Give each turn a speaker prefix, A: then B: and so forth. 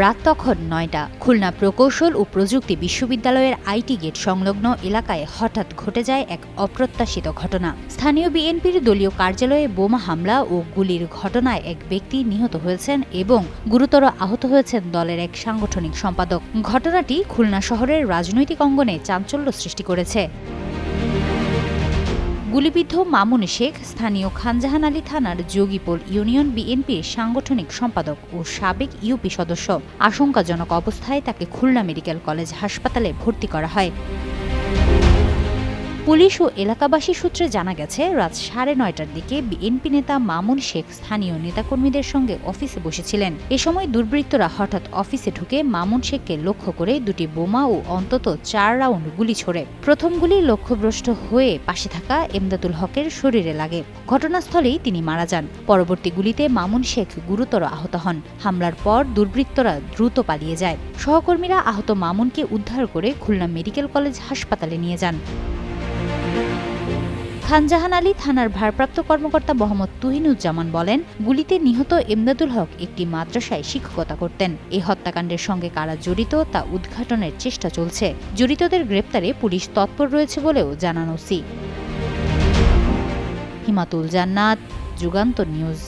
A: রাত তখন নয়টা। খুলনা প্রকৌশল ও প্রযুক্তি বিশ্ববিদ্যালয়ের আইটি গেট সংলগ্ন এলাকায় হঠাৎ ঘটে যায় এক অপ্রত্যাশিত ঘটনা। স্থানীয় বিএনপির দলীয় কার্যালয়ে বোমা হামলা ও গুলির ঘটনায় এক ব্যক্তি নিহত হয়েছেন এবং গুরুতর আহত হয়েছেন দলের এক সাংগঠনিক সম্পাদক। ঘটনাটি খুলনা শহরের রাজনৈতিক অঙ্গনে চাঞ্চল্য সৃষ্টি করেছে। গুলিবিদ্ধ মামুন শেখ, স্থানীয় খানজাহান আলী থানার যোগীপুর ইউনিয়ন বিএনপির সাংগঠনিক সম্পাদক ও সাবেক ইউপি সদস্য। আশঙ্কাজনক অবস্থায় তাকে খুলনা মেডিকেল কলেজ হাসপাতালে ভর্তি করা হয়। পুলিশ ও এলাকাবাসী সূত্রে জানা গেছে, রাত সাড়ে নয়টার দিকে বিএনপি নেতা মামুন শেখ স্থানীয় নেতাকর্মীদের সঙ্গে অফিসে বসেছিলেন। এ সময় দুর্বৃত্তরা হঠাৎ অফিসে ঢুকে মামুন শেখকে লক্ষ্য করে দুটি বোমা ও অন্তত চার রাউন্ড গুলি ছোড়ে। প্রথম গুলি লক্ষ্যভ্রষ্ট হয়ে পাশে থাকা এমদাদুল হকের শরীরে লাগে। ঘটনাস্থলেই তিনি মারা যান। পরবর্তী গুলিতে মামুন শেখ গুরুতর আহত হন। হামলার পর দুর্বৃত্তরা দ্রুত পালিয়ে যায়। সহকর্মীরা আহত মামুনকে উদ্ধার করে খুলনা মেডিকেল কলেজ হাসপাতালে নিয়ে যান। খানজাহান আলী থানার ভারপ্রাপ্ত কর্মকর্তা মোহাম্মদ তুহিনুজ্জামান বলেন, গুলিতে নিহত এমদাদুল হক একটি মাদ্রাসায় শিক্ষকতা করতেন। এই হত্যাকাণ্ডের সঙ্গে কারা জড়িত তা উদ্ঘাটনের চেষ্টা চলছে। জড়িতদের গ্রেপ্তারে পুলিশ তৎপর রয়েছে বলেও জানান ওসি। হিমাতুল জান্নাত, যুগান্ত নিউজ।